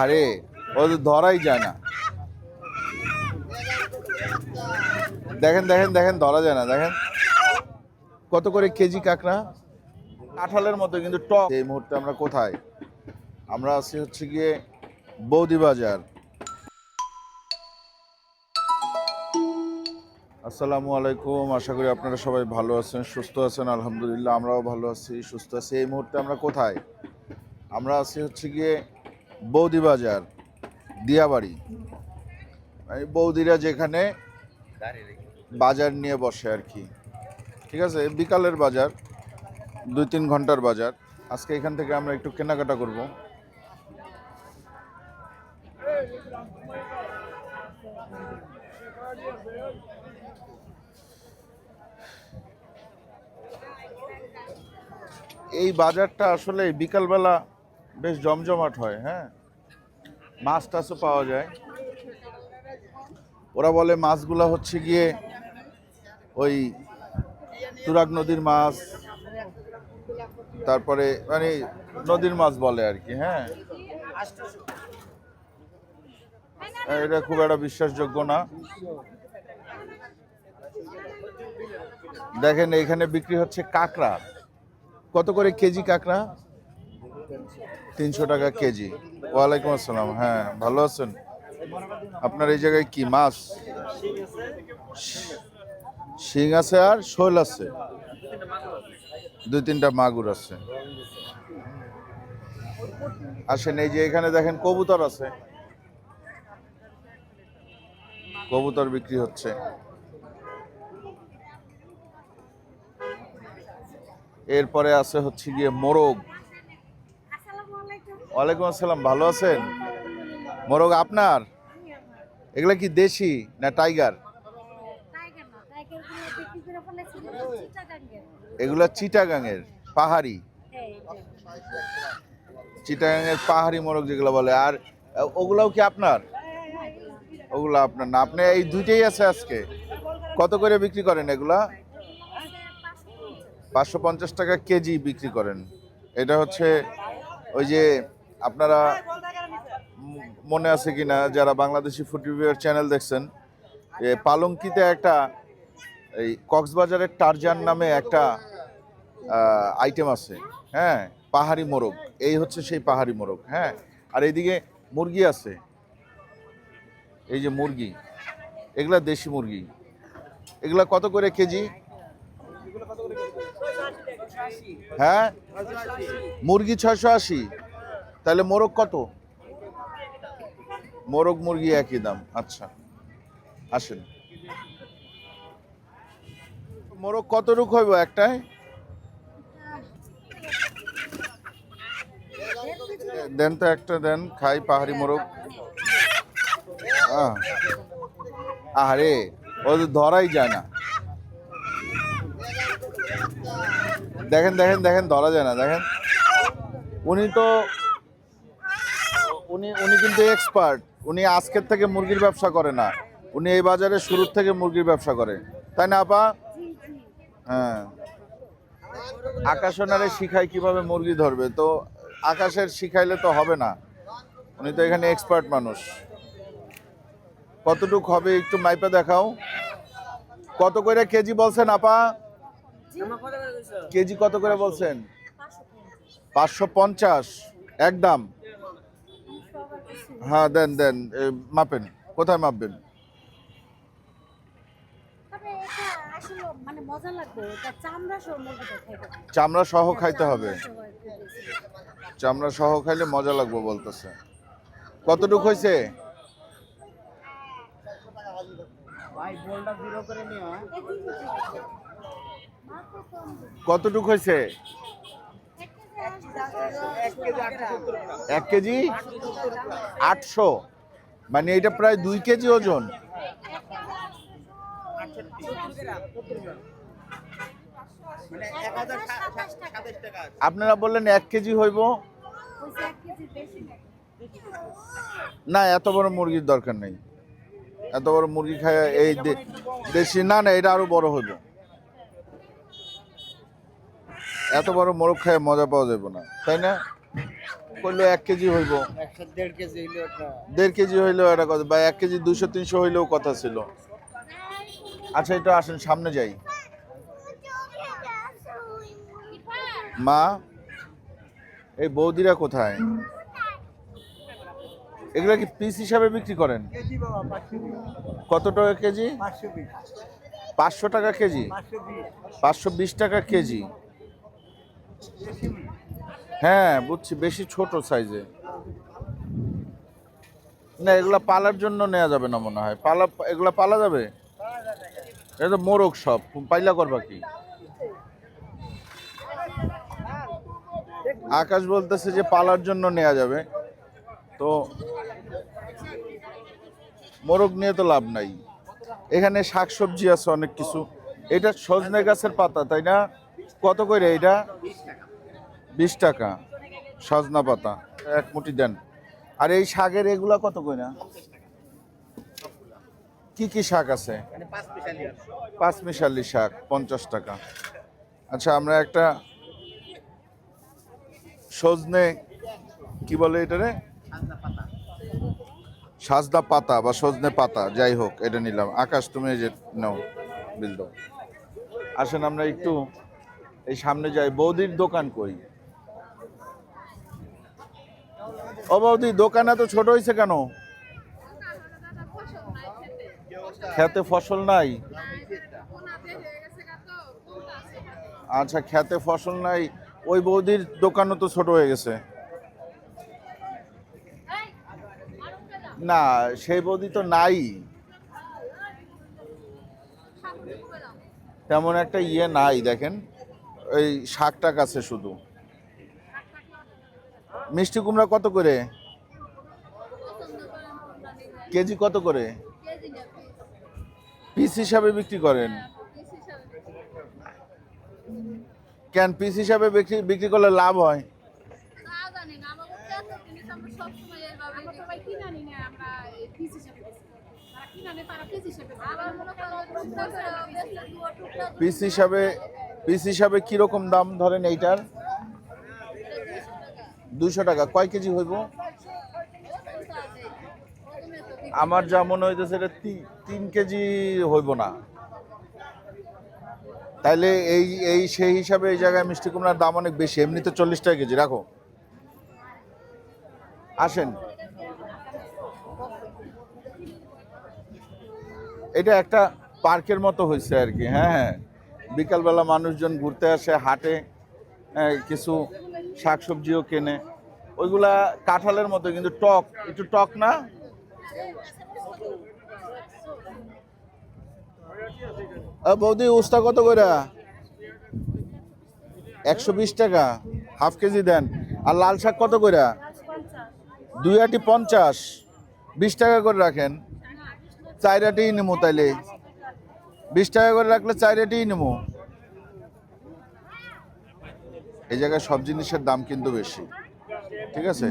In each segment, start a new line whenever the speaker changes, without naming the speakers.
আরে ওদের ধরাই যায় না। দেখেন দেখেন দেখেন, ধরা যায় না, দেখেন। কত করে কেজি কাঁকড়া? কাঁঠালের মতো, কিন্তু টক। এই মুহূর্তে আমরা কোথায়? আমরা আছি হচ্ছে গিয়ে বৌদি বাজার আসসালামু আলাইকুম, আশা করি আপনারা সবাই ভালো আছেন, সুস্থ আছেন, আলহামদুলিল্লাহ, আমরাও ভালো আছি, সুস্থ আছি। এই মুহূর্তে আমরা কোথায়? আমরা আছি হচ্ছে গিয়ে বৌদি বাজার দিয়াবাড়ি। মানে বৌদিরা যেখানে বাজার নিয়ে বসে আর কি। ঠিক আছে? বিকালের বাজার, দুই তিন ঘণ্টার বাজার। আজকে এখান থেকে আমরা একটু কেনাকাটা করব। এই বাজারটা আসলে বিকালবেলা বেশ জমজমাট হয় হ্যাঁ? মাছ টাছও পাওয়া যায়। ওরা বলে মাছগুলা হচ্ছে গিয়ে ওই তুরাগ নদীর মাছ, তারপরে মানে নদীর মাছ বলে আর কি হ্যাঁ? এটা খুব একটা বিশ্বাসযোগ্য না। দেখেন, এখানে বিক্রি হচ্ছে কাঁকড়া। কত করে কেজি কাঁকড়া? তিনশো টাকা কেজি। ওয়ালাইকুম আসসালাম। হ্যাঁ ভালো আছেন? আপনার এই জায়গায় কি মাছ? শিং আছে আর শোল আছে। দুই তিনটা মাগুর আছে। আসেন, এই যে এখানে দেখেন কবুতর আছে। কবুতর বিক্রি হচ্ছে। এরপরে আছে হচ্ছে গিয়ে মোরগ। ওয়ালাইকুম আসসালাম, ভালো আছেন? মোরগ আপনার? এগুলা কি দেশি না টাইগার? এগুলা চিটাগাংয়ের পাহাড়ি?
যে
পাহাড়ি মোরগ যেগুলো বলে, আর ওগুলাও কি আপনার? ওগুলো আপনার না, আপনি এই দুইটাই আছে আজকে। কত করে বিক্রি করেন এগুলা? পাঁচশো পঞ্চাশ টাকা কেজি বিক্রি করেন। এটা হচ্ছে ওই যে আপনারা মনে আছে কিনা যারা বাংলাদেশি ফুড রিভিউয়ার চ্যানেল দেখছেন এ পালঙ্কিতে একটা এই কক্সবাজারের টারজান নামে একটা আইটেম আছে। হ্যাঁ পাহাড়ি মোরগ। এই হচ্ছে সেই পাহাড়ি মোরগ। হ্যাঁ আর এইদিকে মুরগি আছে। এই যে মুরগি এগুলা দেশি মুরগি। এগুলা কত করে কেজি? হ্যাঁ মুরগি ছয়শো আশি। তাহলে মোরগ কত? মোরগ মুরগি একই দাম আচ্ছা। আসেন। মোরগ কত রুক হইব একটাই দেন তো একটা দেন, খাই পাহাড়ি মোরগ। আরে ওদের ধরাই যায় না। দেখেন দেখেন দেখেন, ধরা যায় না, দেখেন। উনি তো উনি উনি কিন্তু এক্সপার্ট উনি আজকের থেকে মুরগির ব্যবসা করে না। উনি এই বাজারে শুরুর থেকে মুরগির ব্যবসা করে। তাই না, আপা? হ্যাঁ। আকাশনারে শিখাই কীভাবে মুরগি ধরবে। তো আকাশের শিখাইলে তো হবে না। উনি তো এখানে এক্সপার্ট মানুষ। কতটুক হবে একটু মাইপে দেখাও। কত করে কেজি বলছেন, আপা? কেজি কত করে বলছেন? পাঁচশো পঞ্চাশ। একদম। হ্যাঁ দেন দেন মাপেন কোথায় মাপবেন?
মানে মজা লাগবে এটা চামড়া সহ খাইতে।
চামড়া সহ খাইতে হবে।
চামড়া সহ
খাইলে মজা লাগবে বলতেছে। কতটুক হয়েছে
দিন।
কতটুক হয়েছে
এক কেজি
আটশো। মানে এটা প্রায় দুই কেজি ওজন। আপনারা বললেন এক কেজি হইব।
না,
এত বড় মুরগির দরকার নেই। এত বড় মুরগি খায় এই দেশি না না, এটা আরও বড় হইব। এত বড় মোরগ খায় মজা পাওয়া যাবে না তাই না? করল এক কেজি হইব।
দেড় কেজি হইল একটা
দেড় কেজি হইলেও এটা কথা বা এক কেজি দুশো তিনশো হইলেও কথা ছিল। আচ্ছা এটা আসেন সামনে যাই। মা এই বৌদিরা কোথায়? এগুলা কি পিস হিসাবে বিক্রি করেন? কত টাকা কেজি?
পাঁচশো
টাকা কেজি?
পাঁচশো
পাঁচশো বিশ টাকা কেজি। হ্যাঁ বুঝছি, বেশি ছোট সাইজে না, এগুলা পালার জন্য নেওয়া যাবে না মনে হয়। পালা, এগুলা পালা যাবে? এটা মোরগ সব, পাইলা করবা কি? আকাশ বলতেছে যে পালার জন্য নেওয়া যাবে। তো মোরগ নিয়ে তো লাভ নাই। এখানে শাকসবজি আছে অনেক কিছু। এটা সজনে গাছের পাতা, তাই না? কত করে এটা বিশ টাকা। সজনা পাতা, এক মুঠি দেন। আর এই শাকের এগুলা কত করে? না কি কি শাক আছে? পাঁচ মিশালি শাক, পঞ্চাশ টাকা। আচ্ছা আমরা একটা সজনে, কি বলে এটারে সাজদা পাতা বা সজনে পাতা, যাই হোক, এটা নিলাম। আকাশ, তুমি যে নাও, বিল আসেন, আমরা একটু এই সামনে যাই বৌদির দোকান কই? ও বৌদি, দোকান এত ছোট হয়েছে কেন? খেতে ফসল নাই? আচ্ছা খেতে ফসল নাই, ওই বৌদির দোকানও তো ছোট হয়ে গেছে। না, সেই বৌদি তো নাই। তেমন একটা ইয়ে নাই, দেখেন। ওই শাক টাক আছে শুধু। মিষ্টি কুমড়া কত করে? কেজি কত করে? পিস হিসাবে বিক্রি করেন। কেন পিস হিসাবে বিক্রি বিক্রি করলে লাভ হয়? পিস হিসাবে পিস হিসাবে কীরকম দাম ধরেন এইটার? দুশো টাকা। কয় কেজি হইব? আমার যা মনে হইতেছে এটা তিন কেজি হইব না। তাইলে এই এই সেই হিসাবে এই জায়গায় মিষ্টি কুমড়ার দাম অনেক বেশি। এমনিতে চল্লিশ টাকা কেজি, রাখো। আসেন। এটা একটা পার্কের মতো হয়েছে আর কি। হ্যাঁ হ্যাঁ। বিকালবেলা মানুষজন ঘুরতে আসে, হাটে কিছু শাকসবজিও কেনে। ওইগুলা কাঁঠালের মতো, কিন্তু টক, একটু টক না? বৌদি, উস্তা কত করে একশো বিশ টাকা, হাফ কেজি দেন। আর লাল শাক কত করে দুই আটি পঞ্চাশ। বিশ টাকা করে রাখেন। চার আটিই নেব তাইলে। বিশ টাকা করে রাখলে চার আটিই নেব। এই জায়গায় সব জিনিসের দাম কিন্তু বেশি। ঠিক আছে?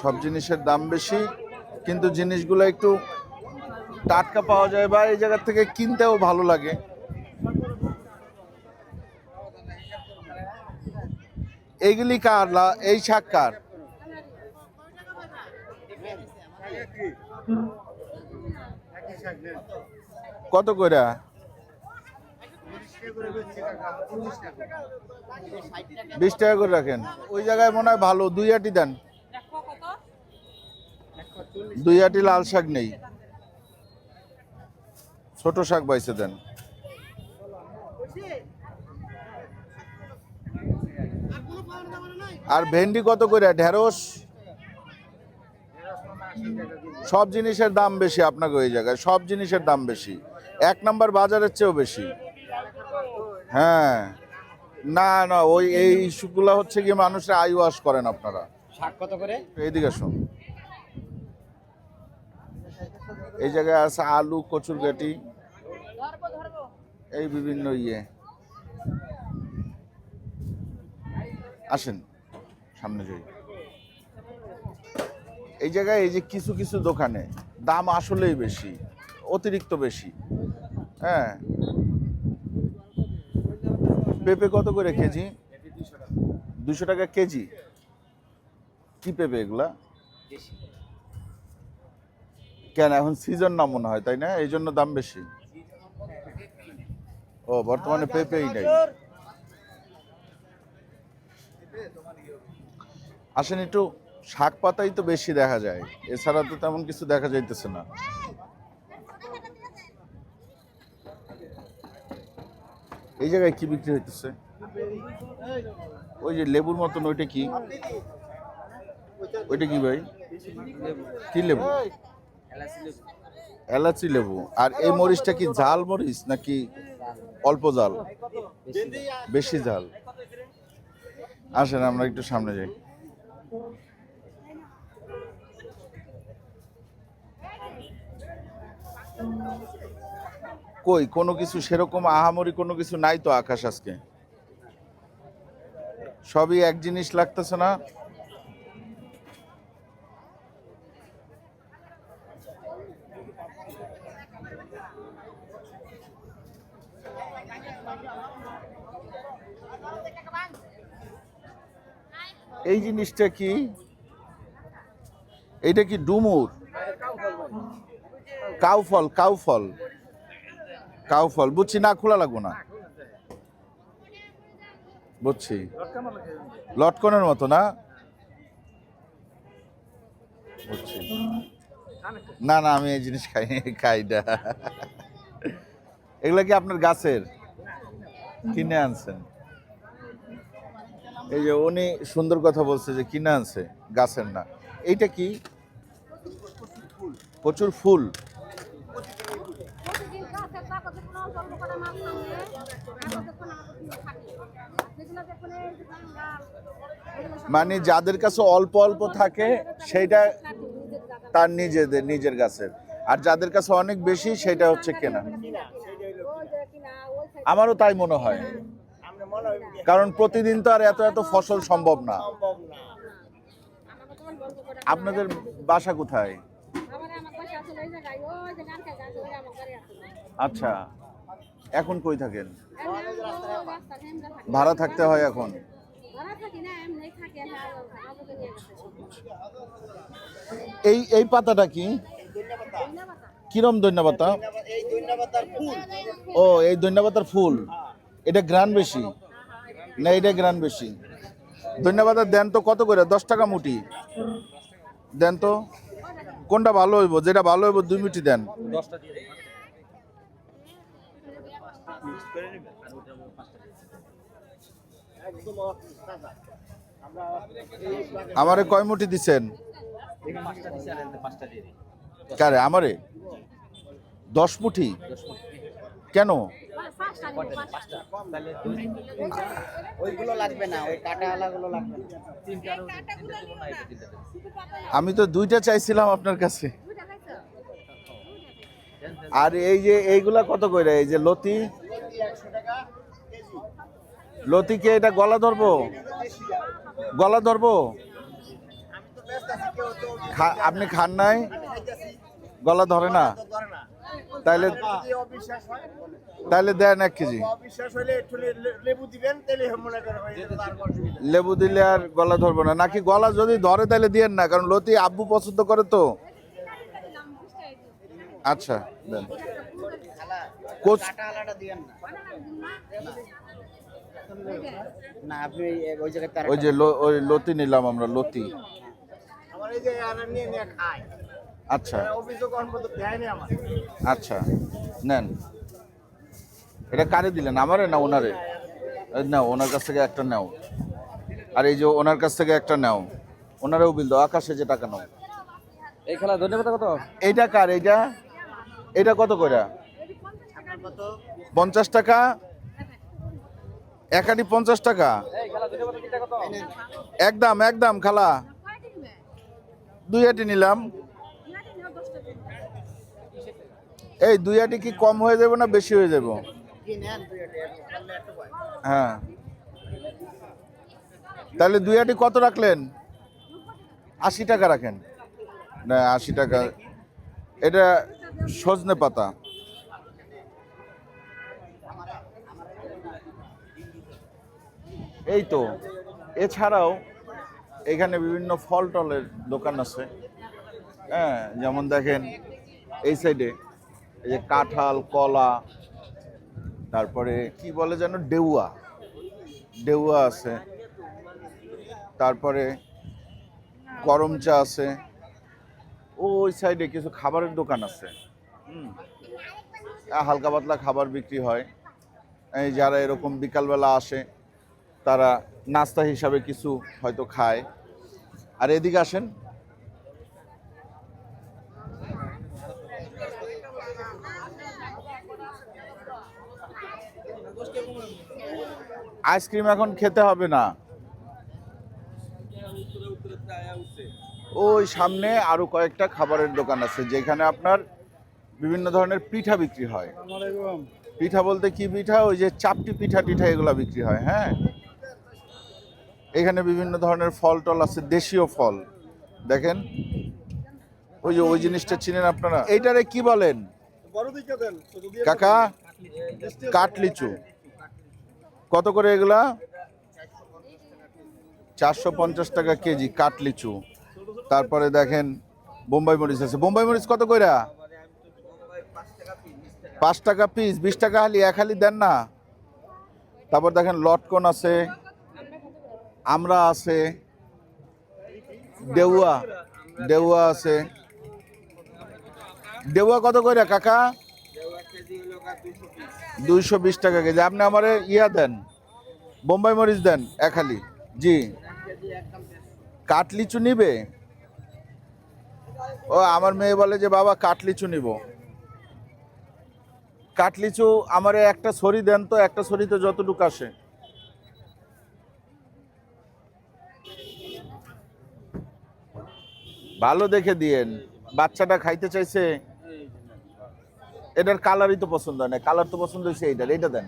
সব জিনিসের দাম বেশি, কিন্তু জিনিসগুলো একটু টাটকা পাওয়া যায় বা এই জায়গার থেকে কিনতেও ভালো লাগে। এইগুলি কার? এই শাক কার? কত কইরা? বিশ টাকা করে রাখেন। ওই জায়গায় মনে হয় ভালো, দুই আটি দেন। দুই আটি লাল শাক নেই। ছোট শাক বাইসে দেন। আর ভেন্ডি কত করে ঢেঁড়স? সব জিনিসের দাম বেশি আপনাকে ওই জায়গায়, সব জিনিসের দাম বেশি। এক নাম্বার বাজারের চেয়েও বেশি। হ্যাঁ। না না ওই এই ইস্যুগুলো হচ্ছে কি মানুষের আই ওয়াশ করেন আপনারা।
শাক কত করে?
এইদিকে শোন এই জায়গায় আছে আলু কচুর গাটি এই বিভিন্ন ইয়ে। আসেন সামনে যাই। এই জায়গায় এই যে কিছু কিছু দোকানে দাম আসলেই বেশি। অতিরিক্ত বেশি। হ্যাঁ। পেঁপে কত করে কেজি? দুশো টাকা কেজি। কি পেঁপে এগুলা? কেন, এখন সিজন না মনে হয়, তাই না? এই জন্য দাম বেশি। ও, বর্তমানে পেঁপেই নেই। আসেন একটু, শাক পাতাই তো বেশি দেখা যায়। এছাড়া তো তেমন কিছু দেখা যাইতেছে না। এই জায়গায় কি বিক্রি হইতেছে? ওই যে লেবুর মতন, ওইটা কি? ওইটা কি ভাই? কি লেবু? এলাচি লেবু। আর এই মরিচটা কি ঝাল মরিচ নাকি অল্প জাল বেশি জাল আসেন, আমরা একটু সামনে যাই। কই? কোনো কিছু সেরকম আহামরি কোনো কিছু নাই তো আকাশ আজকে। সবই এক জিনিস লাগতেছে না। এই জিনিসটা কি? এইটা কি ডুমুর? কাউফল কাউফল। কাউফল বুঝছি, না খোলা লাগবো না? বুঝছি। লটকনের মতো না? বুঝছি। না না, আমি এই জিনিস খাই খাই এগুলা কি আপনার গাছের? কিনে আনছেন। এই যে উনি সুন্দর কথা বলছে যে কিনে আনছে, গাছের না। এইটা কি? প্রচুর ফুল
প্রতিদিন গাছের কাগজে কোনো অল্প অল্প করে মাছ নামিয়ে কাগজে কোনো আমাদের কিছু থাকে যেগুলো দেখুন এই যে বাঙ্গাল, এগুলো সব
মানে যাদের কাছে অল্প অল্প থাকে, সেইটা তার নিজেদের, নিজের গাছের। আর যাদের কাছে অনেক বেশি, সেটা হচ্ছে কেনা। আমারও তাই মনে হয়। কারণ প্রতিদিন তো আর এত এত ফসল সম্ভব না। আপনাদের বাসা কোথায়? আচ্ছা। এখন কই থাকেন? ভাড়া থাকতে হয় এখন? এই এই পাতাটা কি? কিরম দৈন্য পাতা
এই ধন্যবাদ ফুল
ও, এই দৈন্য পাতার ফুল। এটা গ্রান বেশি? না, এটা গ্রান বেশি? ধন্যবাদ দেন তো কত করে? দশ টাকা মুটি দেন তো? কোনটা ভালো হইব? যেটা ভালো হইব, দুই মুটি দেন।
আমরা
কয় মুটি দিছেন? কারে, আমারে? দশ মুঠি? কেন? আমি তো দুইটা চাইছিলাম আপনার কাছে। আর এই যে এইগুলা কত করে এই যে লতি? লতি কে এটা গলা ধরবো? গলা ধরবো? আপনি খান নাই? গলা ধরে না? তাইলে তাইলে দেন এক কেজি।
লেবু
দিলে আর গলা ধরবো না। নাকি গলা যদি ধরে তাহলে দিয়েন না, কারণ লতি আব্বু পছন্দ করে তো। আচ্ছা দেন। কোচ
না। না ওই
যে লো- ওই লতি নিলাম আমরা লতি।
আমার এই যে আর নিয়ে নিয়ে খায়।
আচ্ছা। আচ্ছা নেন। এটা কারে দিলেন আমারে না ওনারে? নাও ওনার কাছ থেকে একটা নাও। আর এই যে ওনার কাছ থেকে একটা নাও। ওনারেও বিল দাও আকাশে যে টাকা নাও।
এই খেলা ধন্যবাদ কত?
এইটা কার এইটা? এটা কত করে পঞ্চাশ টাকা। একাটি পঞ্চাশ টাকা। একদম একদম, খালা। দুই আটি নিলাম। এই দুই আটি কি কম হয়ে যাবে না বেশি হয়ে যাবে? হ্যাঁ। তাহলে দুই আটি কত রাখলেন? আশি টাকা রাখেন। না, আশি টাকা। এটা সজনে পাতা। এই তো, এছাড়াও এখানে বিভিন্ন ফল টলের দোকান আছে। হ্যাঁ যেমন দেখেন এই সাইডে এই যে কাঁঠাল, কলা, তারপরে কি বলে যেন, ডেউয়া। ডেউয়া আছে। তারপরে গরম চা আছে। ওই সাইডে কিছু খাবারের দোকান আছে। হালকা পাতলা খাবার বিক্রি হয়। এই যারা এরকম বিকালবেলা আসে তারা নাস্তা হিসাবে কিছু হয়তো খায়। আর এদিকে আসেন। আইসক্রিম এখন খেতে হবে না। ওই সামনে আরও কয়েকটা খাবারের দোকান আছে যেখানে আপনার বিভিন্ন ধরনের পিঠা বিক্রি হয়। পিঠা বলতে কি পিঠা? ওই যে চাপটি পিঠা টিঠা এগুলা বিক্রি হয় হ্যাঁ? এখানে বিভিন্ন ধরনের ফল টল আছে, দেশীয় ফল। দেখেন, ওই যে ওই জিনিসটা চিনেন আপনারা? এইটারে কি বলেন? কাকা কাঠ লিচু কত করে এগুলা? চারশো পঞ্চাশ টাকা কেজি কাঠ লিচু তারপরে দেখেন, বোম্বাই মরিচ আছে। বোম্বাই মরিচ কত কইরা? পাঁচ টাকা পিস, বিশ টাকা হালি, এক হালি দেন না। তারপর দেখেন, লটকন আছে। আমরা আছে দেউয়া দেউয়া আছে। দেউয়া কত করে কাকা? দুইশো বিশ টাকা কেজি। আপনি আমার ইয়া দেন, বোম্বাই মরিচ দেন একালি জি। কাটলিচু নিবে? ও, আমার মেয়ে বলে যে, বাবা কাটলিচু নিব। কাটলিচু আমার একটা ছড়ি দেন তো, একটা ছড়িতে যতটুকু আসে। ভালো দেখে দিয়েন। বাচ্চাটা খাইতে চাইছে? এটার কালারই তো পছন্দ হয় না। কালার তো পছন্দ হয়েছে এইটার। এইটা দেন।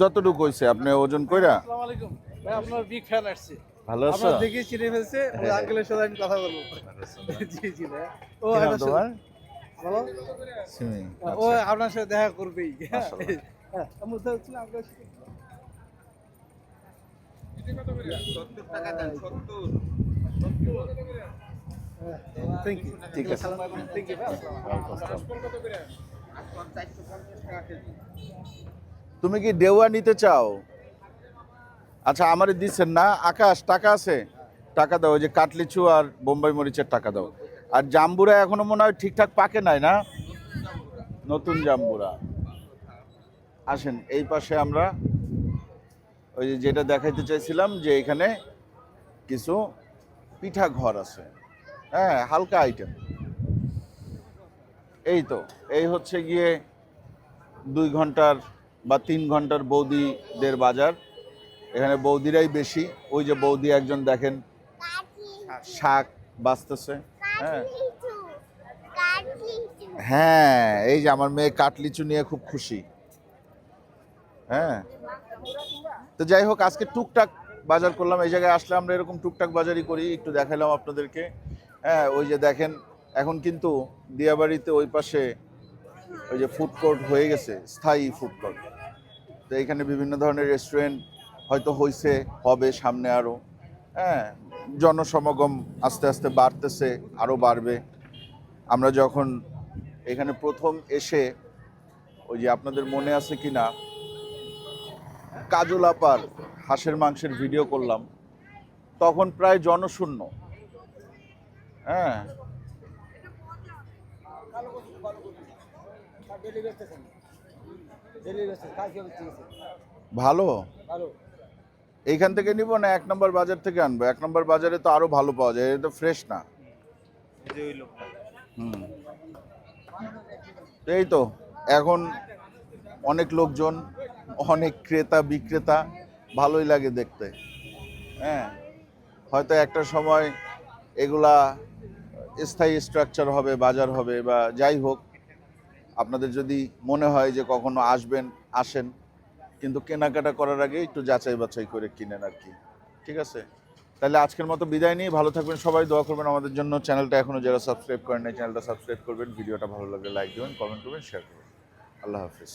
যতটুকু হয়েছে। আপনি ওজন কইরা।
ভাই আপনার বিগ ফ্যান আসছে।
ভালো আছো?
দেখে চিনে ফেলছে। ওই আঙ্কেলের সাথে আমি কথা বলব। জি জি ভাই। ও
তোমার? সিমি।
ও
আচ্ছা।
আপনার সাথে দেখা করবেই। হ্যাঁ আমি হচ্ছিল আপনার সাথে
ঠিক আছে। তুমি কি ডেওয়া নিতে চাও? আচ্ছা আমারে দিচ্ছেন না। আকাশ টাকা আছে? টাকা দাও ওই যে কাটলিচু আর বোম্বাই মরিচের টাকা দাও। আর জাম্বুরা এখনও মনে হয় ঠিকঠাক পাকে নাই না? নতুন জাম্বুরা। আসেন এই পাশে আমরা ওই যে যেটা দেখাইতে চাইছিলাম যে এখানে কিছু পিঠা ঘর আছে। হ্যাঁ হালকা আইটেম এই তো, এই হচ্ছে গিয়ে দুই ঘণ্টার বা তিন ঘণ্টার বৌদিদের বাজার। এখানে বৌদিরাই বেশি। ওই যে বৌদি একজন দেখেন, শাক বাঁচতেছে। হ্যাঁ। হ্যাঁ এই যে আমার মেয়ে কাটলিচু নিয়ে খুব খুশি। হ্যাঁ। তো যাই হোক, আজকে টুকটাক বাজার করলাম। এই জায়গায় আসলে আমরা এরকম টুকটাক বাজারই করি। একটু দেখালাম আপনাদেরকে। হ্যাঁ ওই যে দেখেন, এখন কিন্তু দিয়াবাড়িতে ওই পাশে ওই যে ফুড কোর্ট হয়ে গেছে, স্থায়ী ফুড কোর্ট তো এখানে বিভিন্ন ধরনের রেস্টুরেন্ট হয়তো হয়েছে হবে সামনে আরও হ্যাঁ জনসমাগম আস্তে আস্তে বাড়তেছে আরও বাড়বে। আমরা যখন এখানে প্রথম এসে, ওই যে আপনাদের মনে আছে কি না কাজল আপার হাঁসের মাংসের ভিডিও করলাম। তখন প্রায় জনশূন্য। হ্যাঁ। ভালো? এইখান থেকে নিব না এক নম্বর বাজার থেকে আনব? এক নম্বর বাজারে তো আরও ভালো পাওয়া যায় এটা ফ্রেশ না। হুম। এই তো, এখন অনেক লোকজন অনেক ক্রেতা, বিক্রেতা, ভালোই লাগে দেখতে। হ্যাঁ হয়তো একটা সময় এগুলা স্থায়ী স্ট্রাকচার হবে, বাজার হবে বা যাই হোক, আপনাদের যদি মনে হয় যে কখনো আসবেন, আসেন, কিন্তু কেনাকাটা করার আগে একটু যাচাই বাছাই করে কিনেন আর কি। ঠিক আছে? তাহলে আজকের মতো বিদায় নিয়ে ভালো থাকবেন সবাই, দোয়া করবেন আমাদের জন্য। চ্যানেলটা এখনও যারা সাবস্ক্রাইব করেন নাই, চ্যানেলটা সাবস্ক্রাইব করবেন। ভিডিওটা ভালো লাগলে লাইক দেবেন কমেন্ট করবেন শেয়ার করবেন। আল্লাহ হাফিজ।